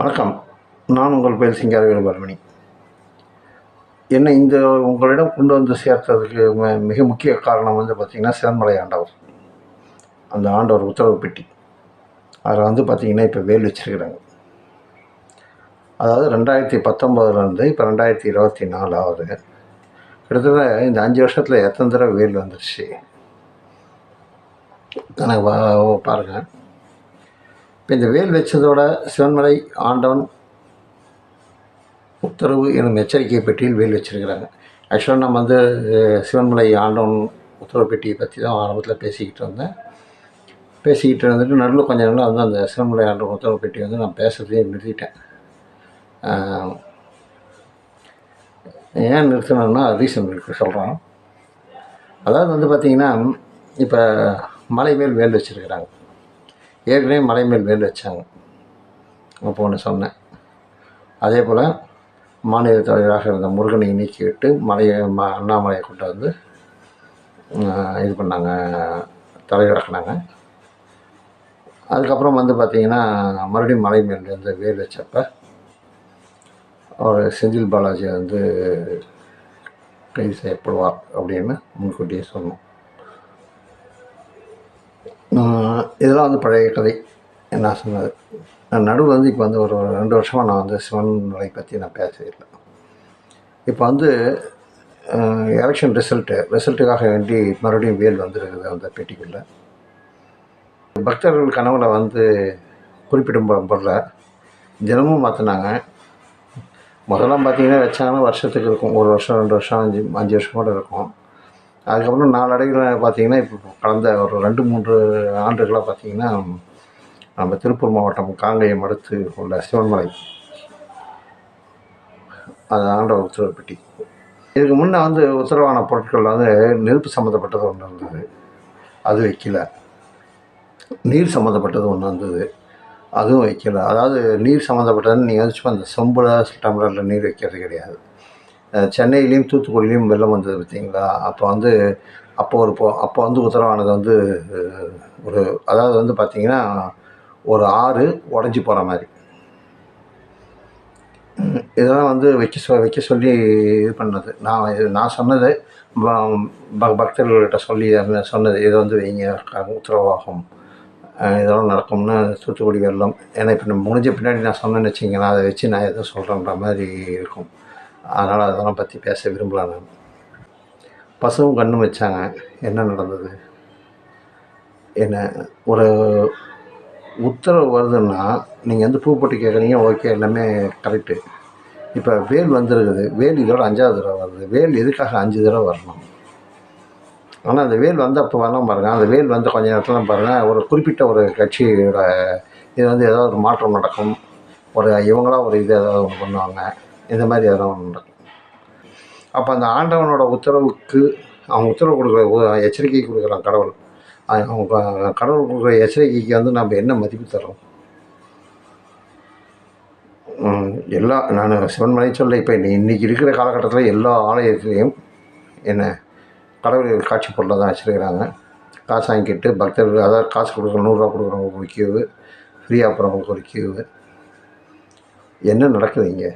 வணக்கம். நான் உங்கள் பேர் சிங்காரவேலு பரமணி என்னை இந்த உங்களிடம் கொண்டு வந்து சேர்த்ததுக்கு மிக முக்கிய காரணம் வந்து பார்த்திங்கன்னா சிறன்மலை ஆண்டவர். அந்த ஆண்டவர் உத்தரவு பெட்டி. அதில் வந்து பார்த்திங்கன்னா இப்போ வேல் வச்சிருக்கிறாங்க. அதாவது ரெண்டாயிரத்தி பத்தொம்போதுலேருந்து இப்போ ரெண்டாயிரத்தி இருபத்தி நாலு ஆகுது கிட்டத்தட்ட இந்த அஞ்சு வருஷத்தில் எத்தனை தடவை வேல் வந்துருச்சு? எனக்கு பாருங்கள் இப்போ இந்த வேல் வச்சதோட சிவன்மலை ஆண்டவன் உத்தரவு எனும் எச்சரிக்கை பெட்டியில் வேல் வச்சிருக்கிறாங்க. ஆக்சுவலாக நம்ம வந்து சிவன்மலை ஆண்டவன் உத்தரவு பெட்டியை பற்றி தான் ஆரம்பத்தில் பேசிக்கிட்டு இருந்தேன். பேசிக்கிட்டு இருந்துட்டு நடுவில் கொஞ்சம் நாள் வந்து அந்த சிவன்மலை ஆண்டவன் உத்தரவு பெட்டி வந்து நான் பேசுகிறதே நிறுத்திட்டேன். ஏன் நிறுத்தினேன்னா ரீசன் இருக்குது சொல்கிறோம் அதாவது வந்து பார்த்திங்கன்னா இப்போ மலை மேல் வேல் வச்சுருக்கிறாங்க. ஏற்கனவே மலை மேல் வேல் வச்சாங்க. அப்போ ஒன்று சொன்னேன். அதே போல் மாநில தலைவராக இருந்த முருகனை நீக்கிவிட்டு மலையை ம அண்ணாமலையை கொண்டு வந்து இது பண்ணாங்க தலைவராக்கினாங்க. அதுக்கப்புறம் வந்து பார்த்திங்கன்னா மறுபடியும் மலை மேல் வந்து வேல் வச்சப்ப அவர் செந்தில் பாலாஜி வந்து கைது செய்யப்படுவார் அப்படின்னு முன்கூட்டியே சொன்னோம். இதெல்லாம் வந்து பழைய கதை. நான் சொன்னது? நான் நடுவில் வந்து இப்போ வந்து ஒரு ரெண்டு வருஷமாக நான் வந்து சிவன் மலை பற்றி நான் பேசவில்லை இப்போ வந்து எலெக்ஷன் ரிசல்ட்டு ரிசல்ட்டுக்காக வேண்டி மறுபடியும் வேல் வந்துருக்குது அந்த பெட்டிக்குள்ளே. பக்தர்கள் கனவுல வந்து குறிப்பிடும் பொ- பொருளை தினமும் மாற்றினாங்க முதல்லாம் பார்த்தீங்கன்னா வச்சாங்கன்னா வருஷத்துக்கு இருக்கும். ஒரு வருஷம் ரெண்டு வருஷம் அஞ்சு அஞ்சு வருஷம் கூட இருக்கும். அதுக்கப்புறம் நாளடைவில் பார்த்திங்கன்னா இப்போ கடந்த ஒரு ரெண்டு மூன்று ஆண்டுகளாக பார்த்தீங்கன்னா நம்ம திருப்பூர் மாவட்டம் காங்கேயம் அடுத்து உள்ள சிவன்மலை. அது ஆண்ட உத்தரவு பெட்டி. இதுக்கு முன்னே வந்து உத்தரவான பொருட்கள் வந்து நெருப்பு சம்மந்தப்பட்டது ஒன்று இருந்தது. அது வைக்கல. நீர் சம்மந்தப்பட்டது ஒன்று இருந்தது. அதுவும் வைக்கல. அதாவது நீர் சம்மந்தப்பட்டதுன்னு நீங்கள் வந்து சும்மா அந்த சொம்புல டம்ளரில் நீர் வைக்கிறது கிடையாது. சென்னையிலையும் தூத்துக்குடியிலையும் வெள்ளம் வந்தது பார்த்தீங்களா? அப்போ வந்து அப்போ ஒரு போ அப்போ வந்து உத்தரவானது வந்து ஒரு அதாவது வந்து பார்த்திங்கன்னா ஒரு ஆறு உடஞ்சி போகிற மாதிரி. இதெல்லாம் வந்து வைக்க சொ வைக்க சொல்லி இது பண்ணது. நான் இது நான் சொன்னது ப- பக்தர்கள்கிட்ட சொல்லி சொன்னது இதை வந்து வைங்க உத்தரவாகும். இதெல்லாம் நடக்கும்னு தூத்துக்குடி வெள்ளம். ஏன்னா இப்போ நம்ம முடிஞ்ச பின்னாடி நான் சொன்னேன்னு வச்சிங்க நான் அதை வச்சு நான் எதுவும் சொல்கிறேன்ற மாதிரி இருக்கும். அதனால் அதெல்லாம் பற்றி பேச விரும்பல நான். பசுவும் கண்ணும் வச்சாங்க. என்ன நடந்தது? என்ன ஒரு உத்தரவு வருதுன்னா நீங்கள் வந்து பூ போட்டு கேட்குறீங்க ஓகே எல்லாமே கரெக்டு இப்போ வேல் வந்துருக்குது. வேல் இதோட அஞ்சாவது தடவை வருது. வேல் எதுக்காக அஞ்சு தடவை வரணும்? ஆனால் அந்த வேல் வந்து அப்போ வரலாம் பாருங்கள் அந்த வேல் வந்து கொஞ்ச நேரத்தில் பாருங்கள் ஒரு குறிப்பிட்ட ஒரு கட்சியோட இது வந்து ஏதாவது ஒரு மாற்றம் நடக்கும். ஒரு இவங்களாக ஒரு இது ஏதாவது ஒன்று பண்ணுவாங்க. இந்த மாதிரி ஏதாவது ஒன்று அப்போ அந்த ஆண்டவனோட உத்தரவுக்கு அவங்க உத்தரவு கொடுக்குற எச்சரிக்கை கொடுக்குறான் கடவுள். அவங்க கடவுள் கொடுக்குற எச்சரிக்கைக்கு வந்து நம்ம என்ன மதிப்பு தரோம் எல்லா நான் சிவன்மலை சொல்ல இப்போ இன்றைக்கி இருக்கிற காலகட்டத்தில் எல்லா ஆலயத்துலேயும் என்ன கடவுள் காட்சி பொருளை தான் வச்சுருக்கிறாங்க. காசு வாங்கிட்டு பக்தர்கள் அதாவது காசு கொடுக்குற நூறுரூவா கொடுக்குறவங்களுக்கு ஒரு கியூவு ஃப்ரீயாக போகிறவங்களுக்கு ஒரு கியூவு என்ன நடக்குது இங்கே?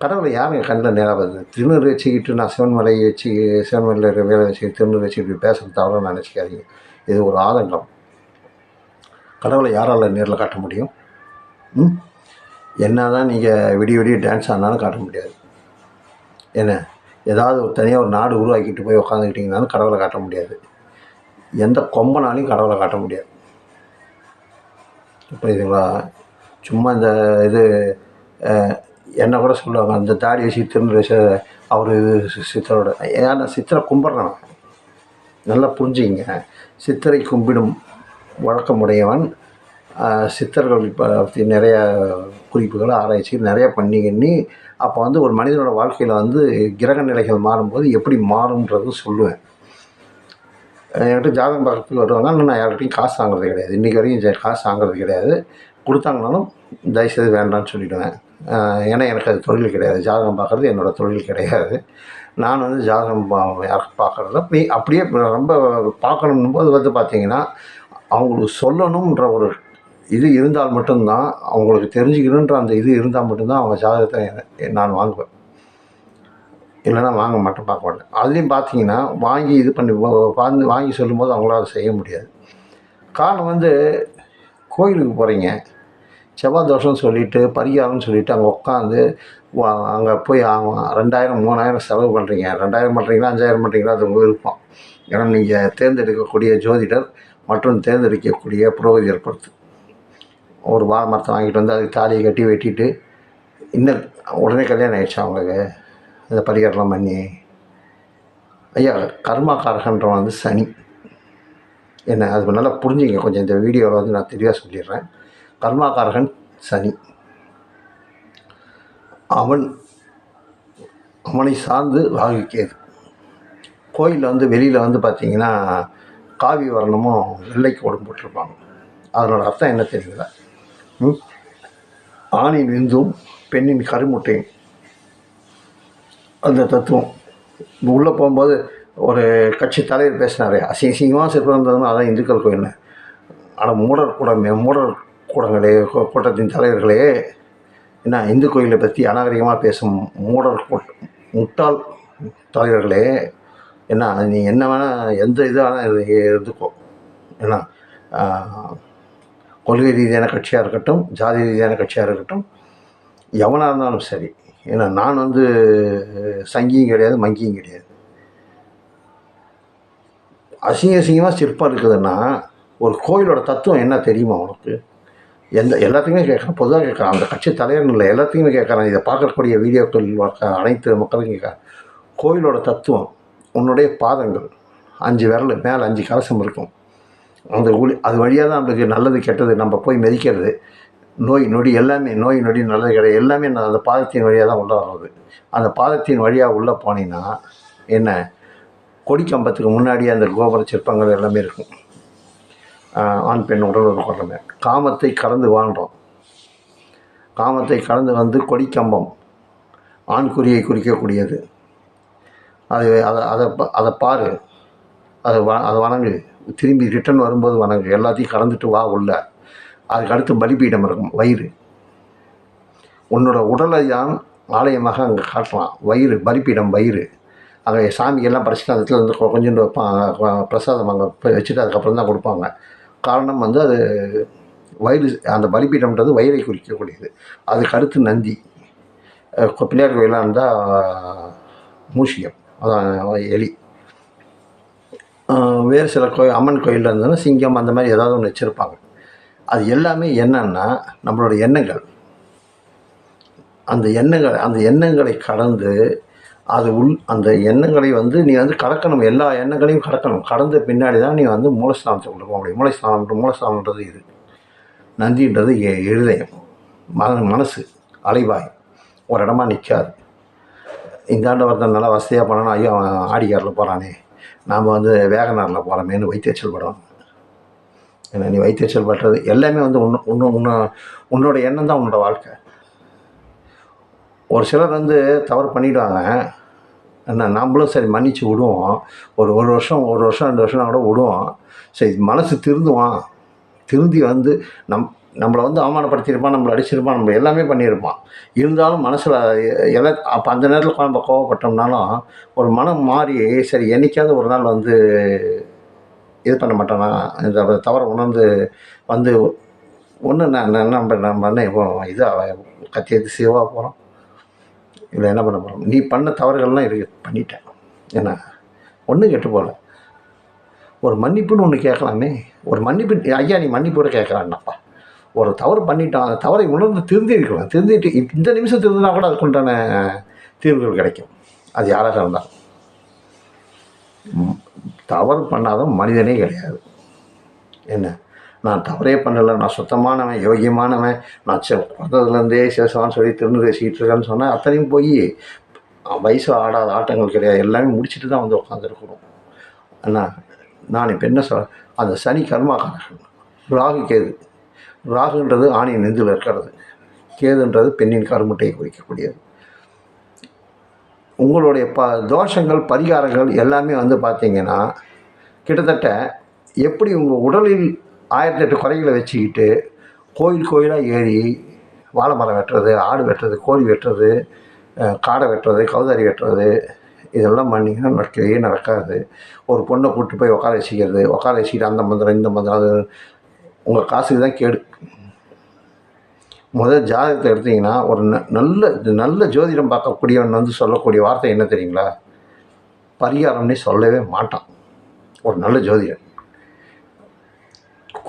கடவுளை யாருங்க கண்ணில் நேராக வருது திருநூறு வச்சுக்கிட்டு நான் சிவன்மலையை வச்சு சிவன்மலையில் வேலை வச்சு திருநூறு வச்சுக்கிட்டு பேசுறது தவிர நினச்சிக்காதீங்க. இது ஒரு ஆதங்கம். கடவுளை யாரால் நேரில் காட்ட முடியும்? ம்? என்ன தான் நீங்கள் விடிய விடிய டான்ஸ் ஆனாலும் காட்ட முடியாது. என்ன? ஏதாவது ஒரு தனியாக ஒரு நாடு உருவாக்கிட்டு போய் உட்காந்துக்கிட்டிங்கனாலும் கடவுளை காட்ட முடியாது. எந்த கொம்பனாலையும் கடவுளை காட்ட முடியாது. புரியுதுங்களா? சும்மா இந்த இது என்ன கூட சொல்லுவாங்க அந்த தாடி வச்சு அவர் சித்தரோட ஏன்னா சித்திரை கும்பிட்றான் நல்லா புரிஞ்சுங்க சித்தரை கும்பிடும் வழக்கமுடையவன். சித்தர்கள் இப்போ பற்றி நிறைய குறிப்புகளை ஆராய்ச்சி நிறைய பண்ணி எண்ணி அப்போ வந்து ஒரு மனிதனோட வாழ்க்கையில் வந்து கிரக நிலைகள் மாறும்போது எப்படி மாறும்ன்றது சொல்லுவேன். என்கிட்ட ஜாதகம் பக்கத்தில் வருவாங்க. ஆனால் நான் யார்கிட்டையும் காசு வாங்குறது கிடையாது. இன்றைக்கி வரைக்கும் காசு வாங்குறது கிடையாது. கொடுத்தாங்கனாலும் தயவுசெய்து வேண்டாம்னு சொல்லிவிடுவேன் ஏன்னா எனக்கு அது தொழில் கிடையாது. ஜாதகம் பார்க்குறது என்னோடய தொழில் கிடையாது. நான் வந்து ஜாதகம் பா- யாருக்கு பார்க்குறத அப்படி அப்படியே ரொம்ப பார்க்கணும் போது வந்து பார்த்திங்கன்னா அவங்களுக்கு சொல்லணுன்ற ஒரு இது இருந்தால் மட்டும்தான் அவங்களுக்கு தெரிஞ்சுக்கணுன்ற அந்த இது இருந்தால் மட்டும்தான் அவங்க ஜாதகத்தை நான் வாங்குவேன். இல்லைன்னா வாங்க மாட்டேன் பார்க்க மாட்டேன் அதுலேயும் பார்த்தீங்கன்னா வாங்கி இது பண்ணி வாங்கி வாங்கி சொல்லும்போது அவங்களால செய்ய முடியாது. காரணம் வந்து கோயிலுக்கு போகிறீங்க செவ்வாய் தோஷம்னு சொல்லிவிட்டு பரிகாரம்னு சொல்லிட்டு அங்கே உட்காந்து அங்கே போய் ஆகும் ரெண்டாயிரம் மூணாயிரம் செலவு பண்ணுறீங்க ரெண்டாயிரம் பண்ணுறீங்களா அஞ்சாயிரம் பண்ணுறீங்களா அது உங்கள் விருப்பம். ஏன்னா நீங்கள் தேர்ந்தெடுக்கக்கூடிய ஜோதிடர் மற்றும் தேர்ந்தெடுக்கக்கூடிய புரோகிதர் பொறுத்து. ஒரு வாழை மரத்தை வாங்கிட்டு வந்து அதுக்கு தாலியை கட்டி வெட்டிட்டு இன்னும் உடனே கல்யாணம் ஆயிடுச்சு அவங்களுக்கு இந்த பரிகாரம் பண்ணி. ஐயா கர்மாக்காரகன்றவன் வந்து சனி. என்ன அது நல்லா புரிஞ்சுங்க. கொஞ்சம் இந்த வீடியோவில் வந்து நான் தெளிவாக சொல்லிடுறேன். கர்மாக்காரகன் சனி. அவன் அவனை சார்ந்து ராகு கோயிலில் வந்து வெளியில் வந்து பார்த்தீங்கன்னா காவி வர்ணமும் வெள்ளை கோடும் போட்டிருப்பாங்க. அதனோட அர்த்தம் என்ன தெரியுங்களா ஆணின் விந்தும் பெண்ணின் கருமுட்டையும். அந்த தத்துவம். உள்ளே போகும்போது ஒரு கட்சி தலைவர் பேசினாரு அசிங்க சிறப்பு சிற்பந்ததுன்னா அதான் இந்துக்கள் கோயில் ஆனால் மூடர் கூடமே மூடர் கூடங்களே கூட்டத்தின் தலைவர்களே என்ன இந்து கோயிலை பற்றி அநாகரிகமாக பேசும் மூடர் முட்டாள் தலைவர்களே என்ன நீ என்ன வேணால் எந்த இதான இருந்துக்கோ. என்ன கொள்கை ரீதியான கட்சியாக இருக்கட்டும் ஜாதி ரீதியான கட்சியாக இருக்கட்டும் எவனாக இருந்தாலும் சரி. ஏன்னா நான் வந்து சங்கியும் கிடையாது மங்கியும் கிடையாது. அசிங்க அசிங்கமாக சிற்பம் இருக்குதுன்னா ஒரு கோயிலோட தத்துவம் என்ன தெரியுமா உனக்கு? எந்த எல்லாத்தையுமே கேட்குறேன். பொதுவாக கேட்குறேன். அந்த கட்சி தலைவர்னு இல்லை எல்லாத்தையுமே கேட்குறேன். இதை பார்க்கக்கூடிய வீடியோக்கள் அனைத்து மக்களும் கேட்குறேன். கோயிலோட தத்துவம் உன்னுடைய பாதங்கள் அஞ்சு விரல் மேலே அஞ்சு கலசம் இருக்கும். அந்த ஒளி அது வழியாக தான் நம்மளுக்கு நல்லது கெட்டது நம்ம போய் மிதிக்கிறது. நோய் நொடி எல்லாமே நோய் நொடி நல்லது கிடையாது எல்லாமே நான் அந்த பாதத்தின் வழியாக தான் உள்ளே வர்றது. அந்த பாதத்தின் வழியாக உள்ளே போனீங்கன்னா என்ன? கொடி கம்பத்துக்கு முன்னாடி அந்த கோபுர சிற்பங்கள் எல்லாமே இருக்கும். ஆண் பெண் உடல் கொள்ளுமே காமத்தை கலந்து வாழ்கிறோம் காமத்தை கலந்து வந்து கொடிக்கம்பம் ஆண் குறியை குறிக்கக்கூடியது. அது அதை அதை அதை பாரு. அதை வ அதை வணங்கு. திரும்பி ரிட்டர்ன் வரும்போது வணங்கு. எல்லாத்தையும் கலந்துட்டு வா உள்ள. அதுக்கு அடுத்து பலிபீடம் இருக்கும். வயிறு. உன்னோட உடலை தான் ஆலயமாக அங்கே காட்டலாம். வயிறு பலிபீடம் வயிறு. அங்கே சாமிக்கெல்லாம் படைச்சிட்டு அந்த இடத்துல வந்து கொஞ்சோண்டு வைப்பாங்க பிரசாதம் அங்கே போய் வச்சுட்டு அதுக்கப்புறம் தான் கொடுப்பாங்க. காரணம் வந்து அது வயிறு அந்த பலிபீடம்ன்றது வயிறை குறிக்கக்கூடியது. அதுக்கு அடுத்து நந்தி. பிள்ளையார் கோயிலாக இருந்தால் மூஷியம். அதான் எலி. வேறு சில கோயில் அம்மன் கோயிலில் இருந்ததுன்னா சிங்கம் அந்த மாதிரி ஏதாவது ஒன்று வச்சுருப்பாங்க. அது எல்லாமே என்னன்னா நம்மளோட எண்ணங்கள். அந்த எண்ணங்கள் அந்த எண்ணங்களை கடந்து அது உள் அந்த எண்ணங்களை வந்து நீ வந்து கடக்கணும். எல்லா எண்ணங்களையும் கடக்கணும். கடந்த பின்னாடி தான் நீ வந்து மூலஸ்தானத்துக்குள்ள போக முடியும் மூலஸ்தானம் மூலஸ்தானன்றது இது. நந்தின்றது எ- இருதயம். மன மனசு அலைவாய். ஒரு இடமா நிற்காது இந்தாண்ட ஒருத்தன் நல்லா வசதியாக போனாலும் ஐயோ அவன் ஆடிக்காரில் போகிறானே நாம் வந்து வேகனாரில் போகிறோமேனு வைத்தியச்சல் படம் ஏன்னா நீ வைத்தியச்சல் படுறது எல்லாமே வந்து உன்னு உன்னு உன்ன உன்னோட எண்ணம் தான் உன்னோட வாழ்க்கை. ஒரு சிலர் வந்து தவறு பண்ணிவிடுவாங்க என்ன நம்மளும் சரி மன்னிச்சு விடுவோம். ஒரு ஒரு வருஷம் ஒரு வருஷம் ரெண்டு வருஷம் கூட விடுவோம். சரி மனசு திருந்துவான். திருந்தி வந்து நம் நம்மளை வந்து அவமானப்படுத்தியிருப்பான் நம்மளை அடிச்சிருப்பான் நம்ம எல்லாமே பண்ணியிருப்பான். இருந்தாலும் மனசில் எல்லா அப்போ அந்த நேரத்தில் நம்ம கோவப்பட்டோம்னாலும் ஒரு மனம் மாறி சரி என்னைக்காவது ஒரு நாள் வந்து இது பண்ண மாட்டானா? இந்த தவறை உணர்ந்து வந்து ஒன்று நான் நம்ம நம்ம என்ன இப்போ இதாக கத்தி எடுத்து போகிறோம் இதில் என்ன பண்ண போகிறோம் நீ பண்ண தவறுகள்லாம் இருக்கு பண்ணிட்டேன். என்ன ஒன்றும் கெட்டு போகல ஒரு மன்னிப்புன்னு ஒன்று கேட்கலாமே ஒரு மன்னிப்பு ஐயா நீ மன்னிப்போட கேட்கலான்னாப்பா ஒரு தவறு பண்ணிட்டான் அந்த தவறை உணர்ந்து திருந்திருக்கலாம் திருந்திட்டு இந்த நிமிஷம் திருந்தினா கூட அதுக்குண்டான தீர்வுகள் கிடைக்கும். அது யாராக இருந்தாலும். தவறு பண்ணாத மனிதனே கிடையாது. என்ன? நான் தவறே பண்ணலை நான் சுத்தமானவன் யோகியமானவன் நான் செ பிறந்ததுலேருந்தே சேசவான்னு சொல்லி திருந்து பேசிக்கிட்டு இருக்கேன்னு சொன்னேன் அத்தனையும் போய் வயசு ஆடாத ஆட்டங்கள் கிடையாது. எல்லாமே முடிச்சுட்டு தான் வந்து உட்காந்துருக்கணும் அண்ணா நான் இப்போ என்ன சொல் அந்த சனி கர்மாகாரகன் ராகு கேது. ராகுன்றது ஆணையின் நெஞ்சில் இருக்கிறது. கேதுன்றது பெண்ணின் கருமுட்டையை குறிக்கக்கூடியது. உங்களுடைய ப தோஷங்கள் பரிகாரங்கள் எல்லாமே வந்து பார்த்திங்கன்னா கிட்டத்தட்ட எப்படி உங்கள் உடலில் ஆயிரத்தெட்டு குறைகளை வச்சுக்கிட்டு கோயில் கோயிலாக ஏறி வாழை மரம் வெட்டுறது ஆடு வெட்டுறது கோழி வெட்டுறது காடை வெட்டுறது கௌதாரி வெட்டுறது இதெல்லாம் பண்ணிங்கன்னா நடக்கவே நடக்காது. ஒரு பொண்ணை கூப்பிட்டு போய் உட்கார வச்சுக்கிறது உட்கார வச்சுக்கிட்டு அந்த மந்திரம் இந்த மந்திரம் அது உங்கள் காசுக்கு தான் கேடு. முதல் ஜாதகத்தை எடுத்தீங்கன்னா ஒரு ந- நல்ல நல்ல ஜோதிடம் பார்க்கக்கூடியவன் வந்து சொல்லக்கூடிய வார்த்தை என்ன தெரியுங்களா? பரிகாரம்னே சொல்லவே மாட்டான். ஒரு நல்ல ஜோதிடம்.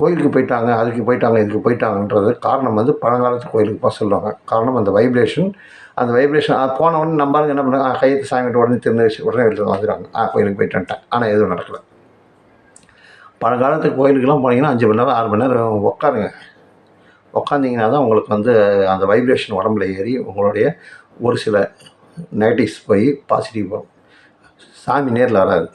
கோயிலுக்கு போயிட்டாங்க அதுக்கு போயிட்டாங்க இதுக்கு போயிட்டாங்கன்றது காரணம் வந்து பழங்காலத்து கோயிலுக்கு போக சொல்லுவாங்க. காரணம் அந்த வைப்ரேஷன் அந்த வைப்ரேஷன் போன உடனே நம்பாருங்க என்ன பண்ணுறாங்க கையெழுத்து சாமிட்டு உடனே திருந்த வச்சு உடனே எடுத்து வந்துடுறாங்க ஆ கோயிலுக்கு போயிட்டு வந்துட்டேன். ஆனால் எதுவும் நடக்கலை. பழங்காலத்து கோயிலுக்கெல்லாம் போனீங்கன்னா அஞ்சு மணி நேரம் ஆறு மணி நேரம் உட்காருங்க உட்காந்திங்கன்னா தான் உங்களுக்கு வந்து அந்த வைப்ரேஷன் உடம்புல ஏறி உங்களுடைய ஒரு சில நெகட்டிவ்ஸ் போய் பாசிட்டிவ் வரும் சாமி நேரில் வராது.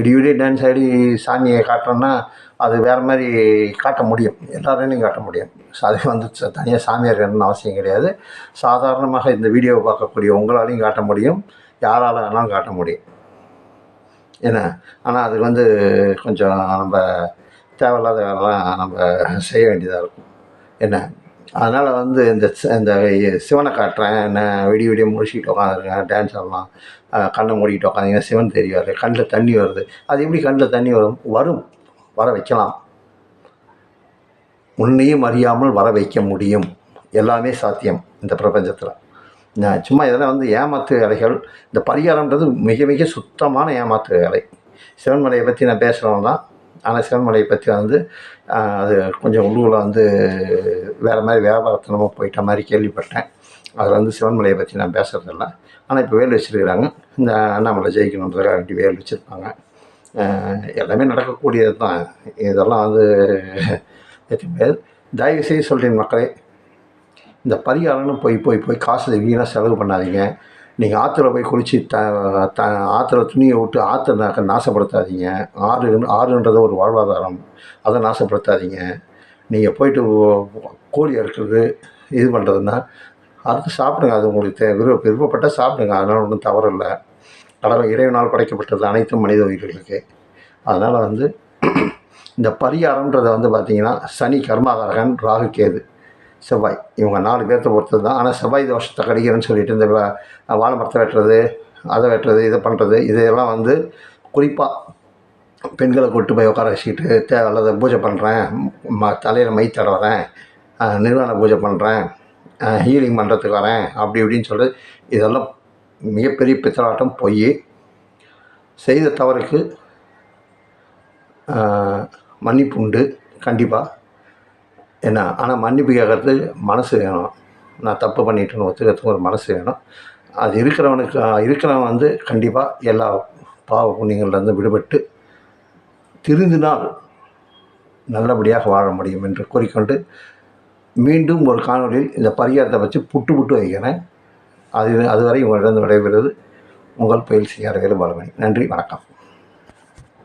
விடிய விடிய டான்ஸ் ஆடி சாமியை காட்டுறோன்னா அது வேறு மாதிரி காட்ட முடியும். எல்லாரையும் காட்ட முடியும். அது வந்து தனியாக சாமியார் வேணும்னு அவசியம் கிடையாது. சாதாரணமாக இந்த வீடியோவை பார்க்கக்கூடிய உங்களாலையும் காட்ட முடியும். யாரால் வேணாலும் காட்ட முடியும். என்ன? ஆனால் அது வந்து கொஞ்சம் நம்ம தேவையில்லாத வேலைலாம் நம்ம செய்ய வேண்டியதாக இருக்கும். என்ன? அதனால் வந்து இந்த இந்த சிவனை காட்டுறேன். என்ன விடிய விடிய முடிச்சுக்கிட்டு உட்காந்துருக்கேன். டான்ஸ் ஆடலாம். கண்ணை மூடிக்கிட்டு உட்காந்திங்கன்னா சிவன் தெரியாது கண்ணில் தண்ணி வருது. அது எப்படி கண்ணில் தண்ணி வரும்? வரும். வர வைக்கலாம். உன்னையும் அறியாமல் வர வைக்க முடியும். எல்லாமே சாத்தியம் இந்த பிரபஞ்சத்தில். நான் சும்மா இதெல்லாம் வந்து ஏமாத்து வேலைகள் இந்த பரிகாரம்ன்றது மிக மிக சுத்தமான ஏமாத்து வேலை சிவன்மலையை பற்றி நான் பேசுகிறவங்க தான் ஆனால் சிவன்மலையை பற்றி வந்து அது கொஞ்சம் உள்ளூரில் வந்து வேறு மாதிரி வியாபாரத்தனமாக போயிட்ட மாதிரி கேள்விப்பட்டேன். அதில் வந்து சிவன்மலையை பற்றி நான் பேசுகிறதில்ல ஆனால் இப்போ வேல் வச்சுருக்கிறாங்க. இந்த அண்ணாமலை ஜெயிக்கணுன்றதுக்காக வேண்டி வேல் வச்சுருப்பாங்க. எல்லாமே நடக்கக்கூடியது தான் இதெல்லாம் வந்து ஏற்க முடியாது தயவு செய்து சொல்கிறேன் மக்களே. இந்த பரிகாரம்னு போய் போய் போய் காசு வீணாக செலவு பண்ணாதீங்க. நீங்கள் ஆற்றுல போய் குளித்து த த ஆற்றுல துணியை விட்டு ஆற்றை நாக்க நாசப்படுத்தாதீங்க. ஆறு ஆறுன்றது ஒரு வாழ்வாதாரம். அதை நாசப்படுத்தாதீங்க. நீங்கள் போயிட்டு கோழி அறுக்கிறது இது பண்ணுறதுன்னா அறுத்து சாப்பிடுங்க. அது உங்களுக்கு தே விருப்ப விருப்பப்பட்டால் சாப்பிடுங்க. அதனால் ஒன்றும் தவறு இல்லை கடவுள் இறைவனால் படைக்கப்பட்டது அனைத்தும் மனித உயிர்களுக்கு. அதனால் வந்து இந்த பரிகாரம்ன்றதை வந்து பார்த்திங்கன்னா சனி கர்மாகாரகன் ராகு கேது. செவ்வாய். இவங்க நாலு பேர்த்த பொறுத்தது தான். ஆனால் செவ்வாய் தோஷத்தை கடிக்கிறேன்னு சொல்லிட்டு இந்த வாழை மரத்தை வெட்டுறது அதை வெட்டுறது இதை பண்ணுறது இதெல்லாம் வந்து குறிப்பாக பெண்களை கூட்டு போய் உட்கார வச்சுக்கிட்டு அல்லது பூஜை பண்ணுறேன் ம தலையில் மை தடவுறேன் நிர்வாண பூஜை பண்ணுறேன் ஹீலிங் பண்ணுறதுக்கு வரேன் அப்படி இப்படின்னு சொல்லிட்டு இதெல்லாம் மிகப்பெரிய பித்தலாட்டம் பொய் செய்த தவறுக்கு மன்னிப்பு உண்டு. கண்டிப்பாக என்ன ஆனால் மன்னிப்பு கேட்கறது மனசு வேணும். நான் தப்பு பண்ணிட்டேன்னு ஒத்துக்கிறதுக்கு ஒரு மனசு வேணும். அது இருக்கிறவனுக்கு இருக்கிறவன் வந்து கண்டிப்பாக எல்லா பாவ புண்ணியங்கள்லேருந்து விடுபட்டு திருந்தினால் நல்லபடியாக வாழ முடியும் என்று கூறிக்கொண்டு மீண்டும் ஒரு காணொளியில் இந்த பரிகாரத்தை வச்சு புட்டு புட்டு வைக்கிறேன். அது அதுவரை உங்களிடம் விடைபெறுவது உங்கள் பயில் செய்யார் வேலுபாலமணி நன்றி வணக்கம்.